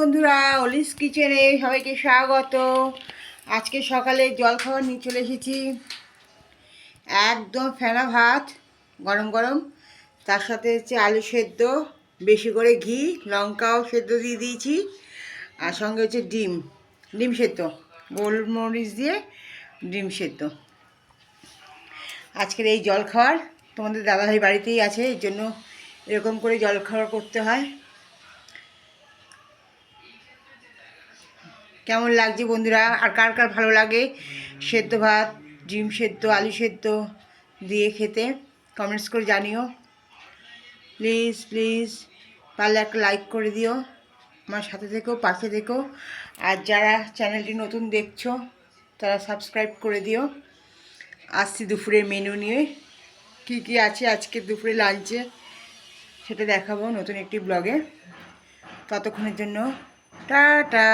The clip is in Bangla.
বন্ধুরা, অলিস কিচেনে সবাইকে স্বাগত। আজকে সকালে জল খাবার নিয়ে চলে এসেছি। একদম ফেনা ভাত, গরম গরম। তার সাথে হচ্ছে আলু সেদ্ধ, বেশি করে ঘি, লঙ্কাও সেদ্ধ দিয়ে দিয়েছি। আর সঙ্গে হচ্ছে ডিম ডিম সেদ্ধ, গোলমরিচ দিয়ে ডিম সেদ্ধ। আজকের এই জল খাওয়ার তোমাদের দাদাভাই বাড়িতেই আছে, এর জন্য এরকম করে জল খাওয়ার করতে হয়। কেমন লাগছে বন্ধুরা? আর কার কার ভালো লাগে? সেদ্ধ ভাত, ডিম সেদ্ধ, আলু সেদ্ধ দিয়ে খেতে কমেন্টস করে জানিও। প্লিজ প্লিজ পারলে একটা লাইক করে দিও। আমার সাথে থেকেও পাশে থেকেও আর যারা চ্যানেলটি নতুন দেখছ, তারা সাবস্ক্রাইব করে দিও। আসছি দুপুরের মেনু নিয়ে। কি কি আছে আজকে দুপুরে লাঞ্চে সেটা দেখাবো নতুন একটি ব্লগে ততক্ষণের জন্য, টাটা!